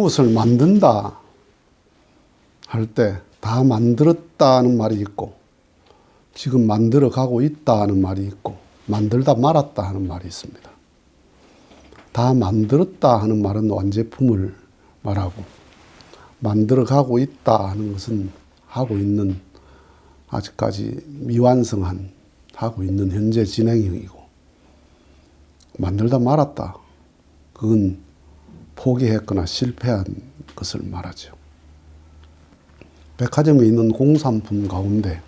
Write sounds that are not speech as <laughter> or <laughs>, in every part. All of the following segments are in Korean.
무엇을 만든다 할 때 다 만들었다는 말이 있고 지금 만들어 가고 있다는 말이 있고 만들다 말았다 하는 말이 있습니다. 다 만들었다 하는 말은 완제품을 말하고 만들어 가고 있다 하는 것은 하고 있는 아직까지 미완성한 하고 있는 현재 진행형이고 만들다 말았다. 그건 포기했거나 실패한 것을 말하죠. 백화점에 있는 공산품 가운데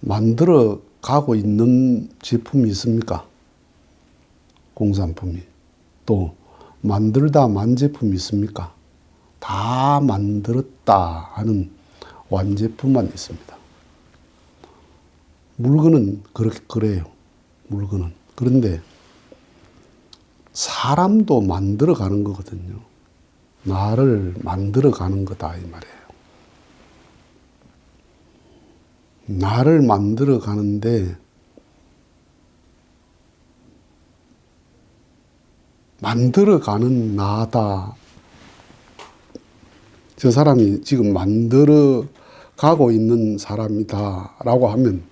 만들어 가고 있는 제품이 있습니까? 공산품이. 또 만들다 만 제품이 있습니까? 다 만들었다 하는 완제품만 있습니다. 물건은 그렇게 그래요. 물건은. 그런데 사람도 만들어 가는 거거든요. 나를 만들어 가는 거다 이 말이에요. 나를 만들어 가는데 만들어 가는 나다. 저 사람이 지금 만들어 가고 있는 사람이다라고 하면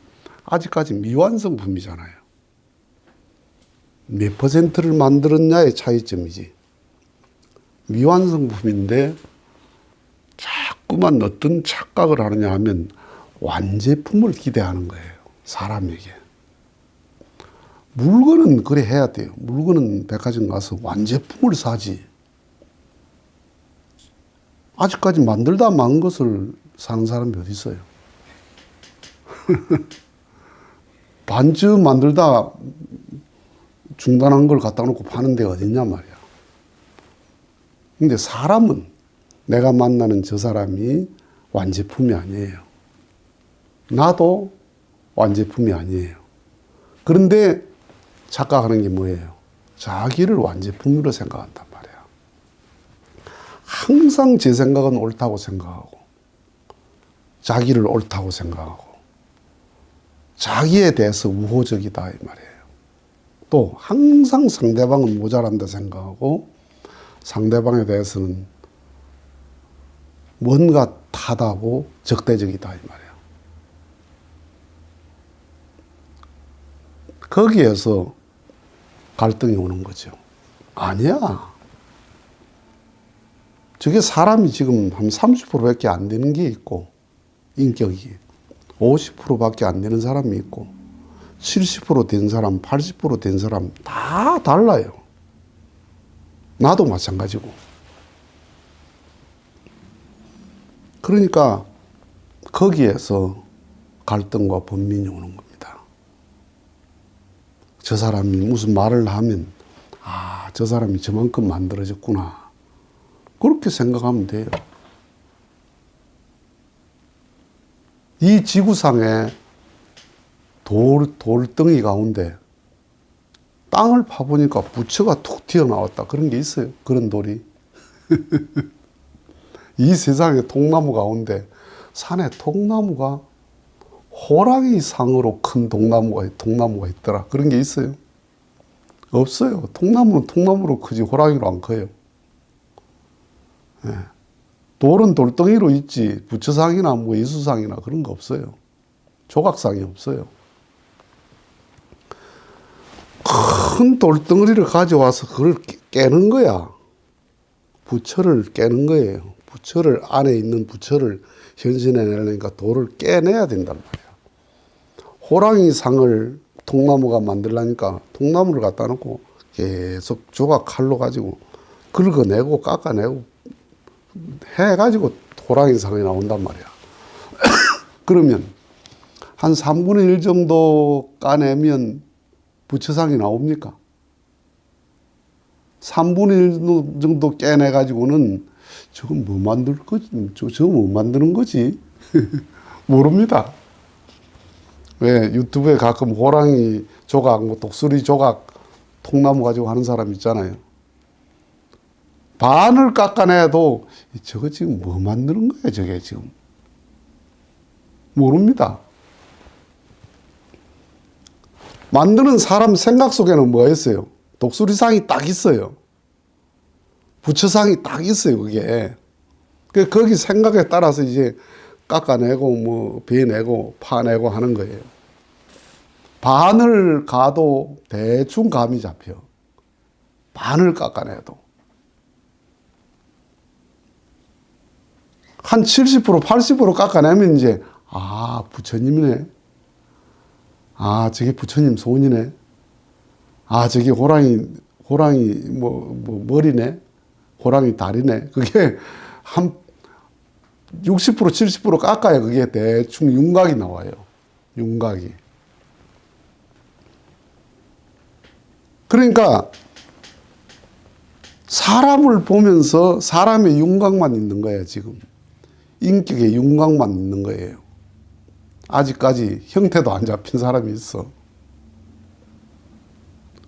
아직까지 미완성품이잖아요. 몇 퍼센트를 만들었냐의 차이점이지. 미완성품인데 자꾸만 어떤 착각을 하느냐 하면 완제품을 기대하는 거예요. 사람에게. 물건은 그래 해야 돼요. 물건은 백화점 가서 완제품을 사지. 아직까지 만들다 만 것을 사는 사람이 어디 있어요? <laughs> 반쯤 만들다 중단한 걸 갖다 놓고 파는 데가 어딨냐 말이야. 근데 사람은 내가 만나는 저 사람이 완제품이 아니에요. 나도 완제품이 아니에요. 그런데 착각하는 게 뭐예요? 자기를 완제품으로 생각한단 말이야. 항상 제 생각은 옳다고 생각하고, 자기를 옳다고 생각하고, 자기에 대해서 우호적이다 이 말이에요. 또 항상 상대방은 모자란다 생각하고, 상대방에 대해서는 뭔가 타다고 적대적이다 이 말이에요. 거기에서 갈등이 오는 거죠. 아니야. 저게 사람이 지금 한 30%밖에 안 되는 게 있고, 인격이. 50%밖에 안 되는 사람이 있고, 70%된 사람, 80%된 사람 다 달라요. 나도 마찬가지고. 그러니까 거기에서 갈등과 번민이 오는 겁니다. 저 사람이 무슨 말을 하면, 아, 저 사람이 저만큼 만들어졌구나. 그렇게 생각하면 돼요. 이 지구상에 돌, 돌덩이 가운데 땅을 파보니까 부처가 툭 튀어나왔다. 그런 게 있어요. 그런 돌이. <laughs> 이 세상의 통나무 가운데 산에 통나무가 호랑이 상으로 큰 동나무가, 통나무가 있더라. 그런 게 있어요. 없어요. 통나무는 통나무로 크지 호랑이로 안 커요. 예. 돌은 돌덩이로 있지 부처상이나 뭐 예수상이나 그런 거 없어요. 조각상이 없어요. 큰 돌덩어리를 가져와서 그걸 깨는 거야. 부처를 깨는 거예요. 부처를 안에 있는 부처를 현신해 내려니까 돌을 깨내야 된단 말이야. 호랑이 상을 통나무가 만들라니까 통나무를 갖다 놓고 계속 조각 칼로 가지고 긁어내고 깎아내고 해가지고 호랑이 상이 나온단 말이야. <coughs> 그러면 한 3분의 1 정도 까내면 부처상이 나옵니까? 3분의 1 정도 깨내가지고는 저건 뭐 만들 거지? 저거 뭐 만드는 거지? <laughs> 모릅니다. 왜 유튜브에 가끔 호랑이 조각, 뭐 독수리 조각, 통나무 가지고 하는 사람 있잖아요. 반을 깎아내도 저거 지금 뭐 만드는 거야, 저게 지금. 모릅니다. 만드는 사람 생각 속에는 뭐가 있어요? 독수리상이 딱 있어요. 부처상이 딱 있어요, 그게. 그 거기 생각에 따라서 이제 깎아내고 뭐 베내고 파내고 하는 거예요. 반을 가도 대충 감이 잡혀. 반을 깎아내도. 한 70%, 80% 깎아내면 이제, 아, 부처님이네. 아, 저게 부처님 손이네. 아, 저게 호랑이, 호랑이, 뭐, 뭐, 머리네. 호랑이 다리네. 그게 한 60%, 70% 깎아야 그게 대충 윤곽이 나와요. 윤곽이. 그러니까 사람을 보면서 사람의 윤곽만 있는 거예요, 지금. 인격의 윤곽만 있는 거예요. 아직까지 형태도 안 잡힌 사람이 있어.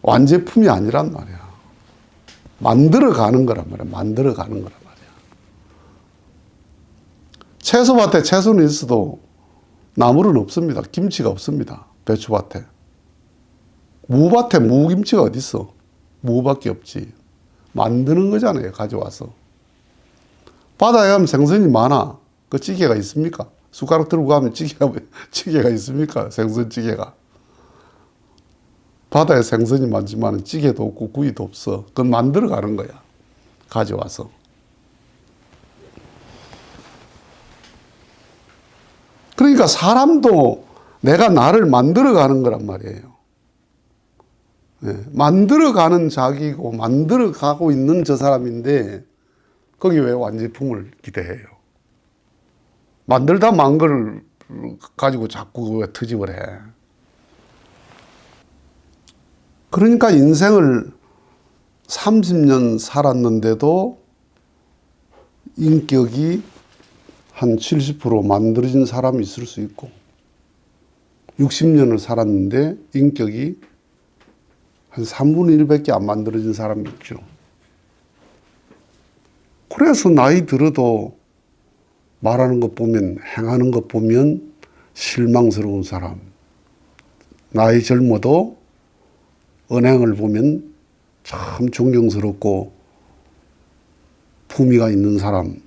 완제품이 아니란 말이야. 만들어 가는 거란 말이야. 만들어 가는 거란 말이야. 채소밭에 채소는 있어도 나물은 없습니다. 김치가 없습니다. 배추밭에. 무밭에 무김치가 어디 있어? 무밖에 없지. 만드는 거잖아요. 가져와서. 바다에 가면 생선이 많아. 그 찌개가 있습니까? 숟가락 들고 가면 찌개가, <laughs> 찌개가 있습니까? 생선찌개가. 바다에 생선이 많지만 찌개도 없고 구이도 없어. 그건 만들어 가는 거야. 가져와서. 그러니까 사람도 내가 나를 만들어 가는 거란 말이에요. 예, 만들어 가는 자기고 만들어 가고 있는 저 사람인데 거기 왜 완제품을 기대해요? 만들다 만 걸 가지고 자꾸 왜 트집을 해? 그러니까 인생을 30년 살았는데도 인격이 한 70% 만들어진 사람이 있을 수 있고 60년을 살았는데 인격이 한 3분의 1밖에 안 만들어진 사람이 있죠. 그래서 나이 들어도 말하는 것 보면 행하는 것 보면 실망스러운 사람. 나이 젊어도 언행을 보면 참 존경스럽고 품위가 있는 사람.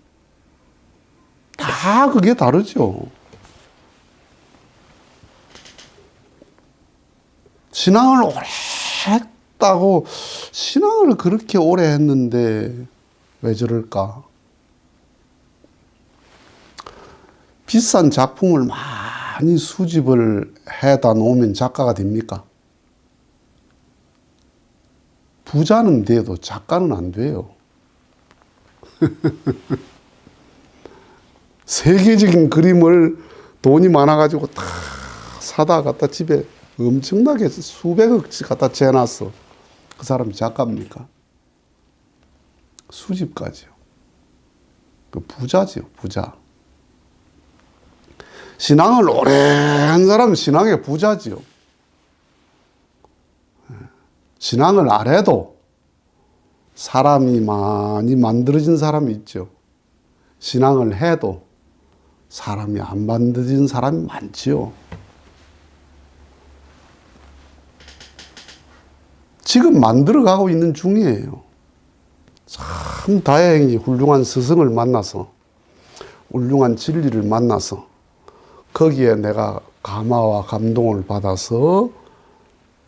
다 그게 다르죠. 신앙을 오래 했다고 신앙을 그렇게 오래 했는데 왜 저럴까? 비싼 작품을 많이 수집을 해다 놓으면 작가가 됩니까? 부자는 돼도 작가는 안 돼요. <laughs> 세계적인 그림을 돈이 많아가지고 다 사다 갖다 집에 엄청나게 수백억씩 갖다 재놨어. 그 사람이 작가입니까? 수집가지요. 그 부자지요, 부자. 신앙을 오래 한 사람은 신앙의 부자지요. 신앙을 안 해도 사람이 많이 만들어진 사람이 있죠. 신앙을 해도 사람이 안 만들어진 사람이 많지요. 지금 만들어가고 있는 중이에요. 참 다행히 훌륭한 스승을 만나서 훌륭한 진리를 만나서 거기에 내가 감화와 감동을 받아서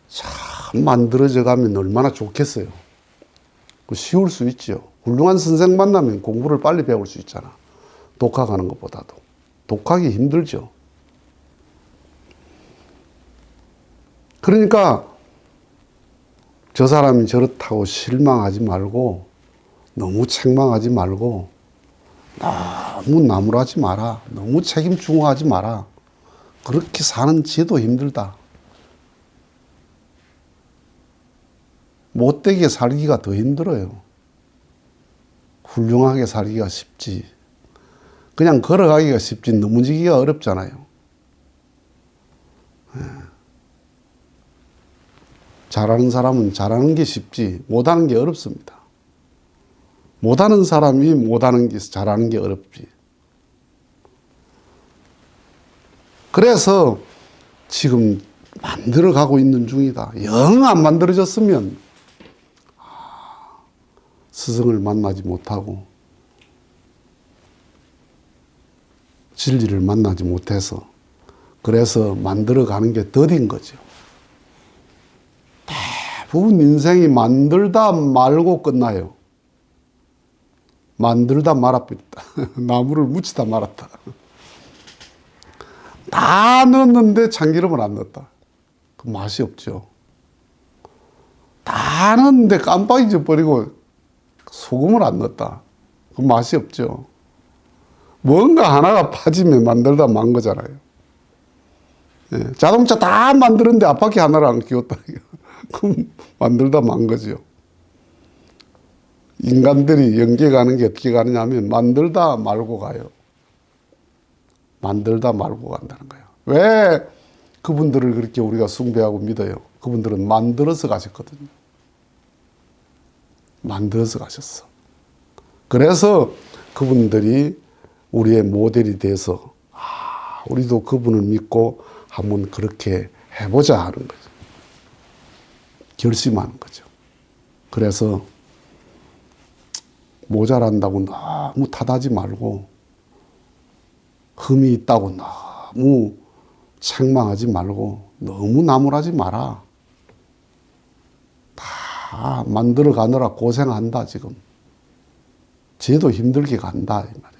참 만들어져 가면 얼마나 좋겠어요. 그 쉬울 수 있죠. 훌륭한 선생 만나면 공부를 빨리 배울 수 있잖아. 독학하는 것보다도. 독학이 힘들죠. 그러니까 저 사람이 저렇다고 실망하지 말고 너무 책망하지 말고 너무 나무라지 마라. 너무 책임 중화하지 마라. 그렇게 사는 지도 힘들다. 못되게 살기가 더 힘들어요. 훌륭하게 살기가 쉽지. 그냥 걸어가기가 쉽지 넘어지기가 어렵잖아요. 예. 잘하는 사람은 잘하는 게 쉽지 못하는 게 어렵습니다. 못하는 사람이 못하는 게 잘하는 게 어렵지. 그래서 지금 만들어 가고 있는 중이다. 영 안 만들어졌으면 스승을 만나지 못하고 진리를 만나지 못해서 그래서 만들어 가는 게 더딘 거죠. 대부분 인생이 만들다 말고 끝나요. 만들다 말았다. <laughs> 나무를 묻히다 말았다. 다 넣었는데 참기름을 안 넣었다. 그 맛이 없죠. 다 넣었는데 깜빡 잊어버리고 소금을 안 넣었다. 그 맛이 없죠. 뭔가 하나가 빠지면 만들다 만 거잖아요. 예, 자동차 다 만드는데 앞바퀴 하나를 안 끼웠다. <laughs> 그럼 만들다 만 거죠. 인간들이 연계 가는 게 어떻게 가느냐 하면 만들다 말고 가요. 만들다 말고 간다는 거예요. 왜 그분들을 그렇게 우리가 숭배하고 믿어요? 그분들은 만들어서 가셨거든요. 만들어서 가셨어. 그래서 그분들이 우리의 모델이 돼서 아, 우리도 그분을 믿고 한번 그렇게 해보자 하는 거죠. 결심하는 거죠. 그래서 모자란다고 너무 탓하지 말고 흠이 있다고 너무 책망하지 말고 너무 나무라지 마라. 다 만들어 가느라 고생한다 지금. 쟤도 힘들게 간다 이 말이야.